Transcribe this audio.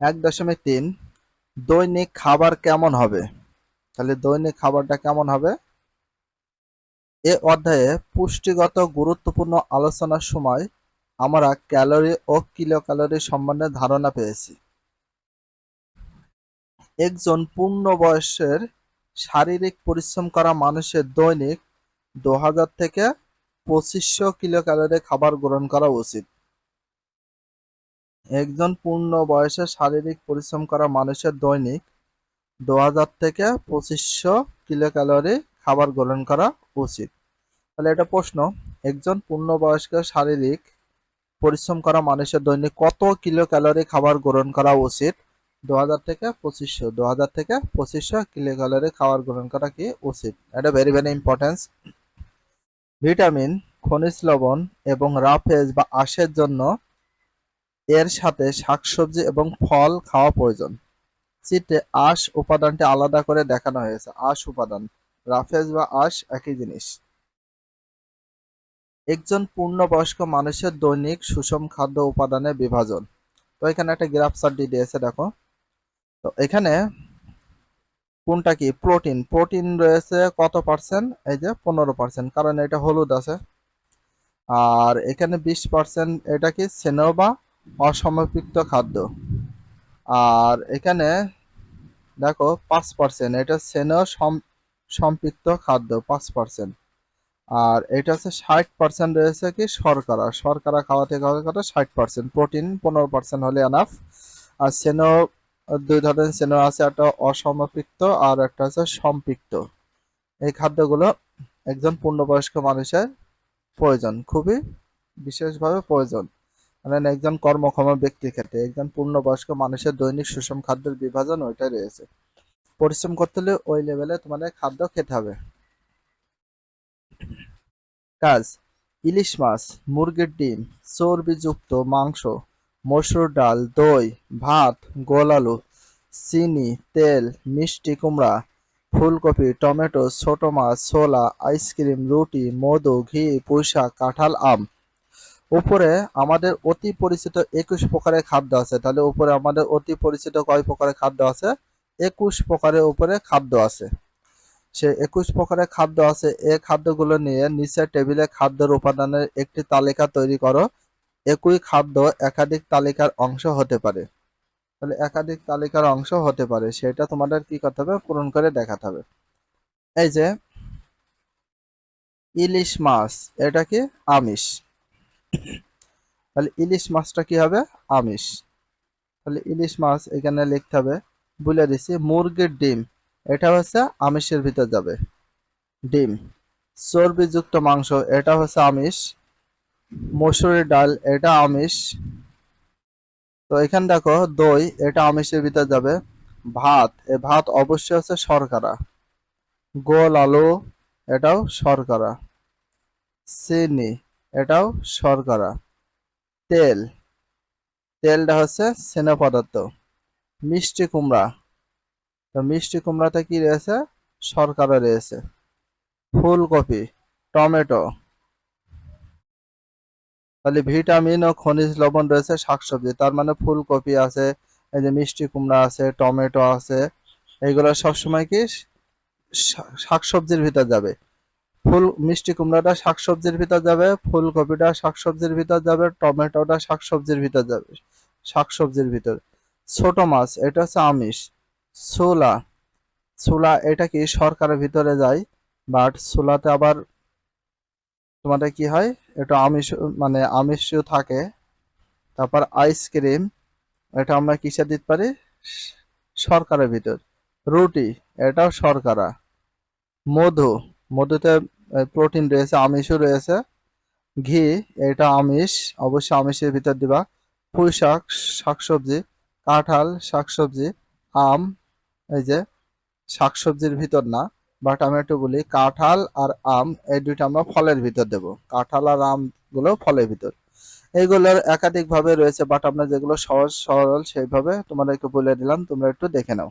এক দশমিক তিন, দৈনিক খাবার কেমন হবে? তাহলে দৈনিক খাবারটা কেমন হবে? এ অধ্যায়ে পুষ্টিগত গুরুত্বপূর্ণ আলোচনার সময় আমরা ক্যালোরি ও কিলো ক্যালোরি সম্বন্ধে ধারণা পেয়েছি। একজন পূর্ণ বয়সের শারীরিক পরিশ্রম করা মানুষের দৈনিক দু হাজার থেকে পঁচিশশো কিলো ক্যালোরি খাবার গ্রহণ করা উচিত। একজন পূর্ণ বয়সে শারীরিক পরিশ্রম করা মানুষের দৈনিক দু হাজার থেকে পঁচিশশো কিলো ক্যালোরি খাবার গ্রহণ করা উচিত। তাহলে এটা প্রশ্ন, একজন পূর্ণ পূর্ণবয়স্ক শারীরিক পরিশ্রম করা মানুষের দৈনিক কত কিলো ক্যালোরি খাবার গ্রহণ করা উচিত? দু হাজার থেকে পঁচিশশো, দু হাজার থেকে পঁচিশশো কিলো ক্যালোরি খাবার গ্রহণ করা কি উচিত? এটা ভেরি ভেরি ইম্পর্টেন্স ভিটামিন, খনিজ লবণ এবং রাফেজ বা আঁশের জন্য এর সাথে শাকসবজি এবং ফল খাওয়া প্রয়োজন। চিত্রে আঁশ উপাদানটি আলাদা করে দেখানো হয়েছে। আঁশ উপাদান, রাফেজ বা আঁশ একই জিনিস। একজন পূর্ণবয়স্ক মানুষের দৈনিক সুষম খাদ্য উপাদানের বিভাজন। তো এখানে একটা গ্রাফ দিয়েছে, দেখো। তো এখানে কোনটা কি? প্রোটিন। প্রোটিন রয়েছে কত পার্সেন্ট? এই যে পনেরো পার্সেন্ট, কারণ এটা হলুদ আছে। আর এখানে বিশ পার্সেন্ট, এটা কি? স্নেহ বা অসমপৃক্ত খাদ্য। আর এখানে দেখো পাঁচ পার্সেন্ট এটা স্নেহ সম্পৃক্ত খাদ্য, পাঁচ পার্সেন্ট আর এটা হচ্ছে ষাট পার্সেন্ট রয়েছে কি শর্করা শর্করা খাওয়াতে খাওয়াতে ষাট পার্সেন্ট প্রোটিন পনেরো পার্সেন্ট হলে আনাফ আর সেনো, দুই ধরনের সেনো আছে, একটা অসমপৃক্ত আর একটা হচ্ছে সম্পৃক্ত। এই খাদ্যগুলো একজন পূর্ণবয়স্ক মানুষের প্রয়োজন, খুবই বিশেষভাবে প্রয়োজন। মানে একজন কর্মক্ষম ব্যক্তির ক্ষেত্রে একজন পূর্ণবয়স্ক মানুষের দৈনিক সুষম খাদ্যের বিভাজন ওইটাই রয়েছে। পরিশ্রম করতে হলে ওই লেভেলে তোমাদের খাদ্য খেতে হবে। কাজ, ইলিশ মাছ, মুরগির ডিম, চর্বিযুক্ত মাংস, মসুর ডাল, দই, ভাত, গোল আলু, চিনি, তেল, মিষ্টি কুমড়া, ফুলকপি, টমেটো, ছোট মাছ, ছোলা, আইসক্রিম, রুটি, মধু, ঘি, পুঁইশাক, কাঁঠাল, আম। উপরে আমাদের অতি পরিচিত একুশ প্রকারের খাদ্য আছে। তাহলে উপরে আমাদের অতি পরিচিত কয় প্রকারের খাদ্য আছে? একুশ প্রকারের উপরে খাদ্য আছে। সে একুশ প্রকারের খাদ্য আছে। এই খাদ্যগুলো নিয়ে নিচের টেবিলে খাদ্যের উপাদানের একটি তালিকা তৈরি করো। একই খাদ্য একাধিক তালিকার অংশ হতে পারে। তাহলে একাধিক তালিকার অংশ হতে পারে। সেটা তোমাদের কি করতে হবে? পূরণ করে দেখাতে হবে। এই যে ইলিশ মাছ, এটা কি? আমিষ। তাহলে ইলিশ মাছটা কি হবে? আমিষ। তাহলে ইলিশ মাছ এখানে লিখতে হবে, বলে দিছি, মুরগির ডিম। এটা হচ্ছে আমিষের ভিতর যাবে। ডিম। চর্বিযুক্ত মাংস, এটা হচ্ছে আমিষ। মসুরের ডাল, এটা আমিষ। তো এখানে দেখো, দই, এটা আমিষের ভিতর যাবে। ভাত, এ ভাত অবশ্যই হচ্ছে শর্করা। গোল আলু, এটাও শর্করা। চিনি এটাও শর্করা। তেল। তেলটা হচ্ছে স্নেহ পদার্থ। মিষ্টি কুমড়া। তো মিষ্টি কুমড়াতে কি রয়েছে? শর্করা রয়েছে। ফুলকপি, টমেটো। তাহলে ভিটামিন ও খনিজ লবণ রয়েছে শাকসবজি। তার মানে ফুলকপি আছে, এই যে মিষ্টি কুমড়া আছে, টমেটো আছে, এগুলো সবসময় কি শাকসবজির ভিতর যাবে। ফুল মিষ্টি কুমড়াটা শাকসবজির ভিতর যাবে, ফুলকপিটা শাকসবজির ভিতর যাবে, টমেটোটা শাকসবজির ভিতর যাবে, শাকসবজির ভিতর। ছোট মাছ, এটা হচ্ছে আমিষ। ছোলা ছোলা এটা কি সরকারের ভিতরে যায় বাট ছোলাতে আবার তোমাদের কি হয়, এটা আমিষ মানে আমিষও থাকে। তারপর আইসক্রিম এটা আমরা কিসে দিতে পারি? সরকারের ভিতর। রুটি, এটাও শর্করা মধু, মধুতে প্রোটিন রয়েছে, আমিষও রয়েছে। ঘি, এটা আমিষ, অবশ্যই আমিষের ভিতর দিবা। পুঁই শাক, শাকসবজি, কাঁঠাল, শাকসবজি, আম, এই যে শাকসবজির ভিতর না, বাট আমি একটু বলি, কাঁঠাল আর আম, এই দুইটা আমরা ফলের ভিতর দেব। কাঁঠাল আর আমগুলো ফলের ভিতর। এইগুলোর একাধিক ভাবে রয়েছে, বাট আমরা যেগুলো সহজ, সরল সেইভাবে তোমাদেরকে বলে দিলাম, তোমরা একটু দেখে নাও।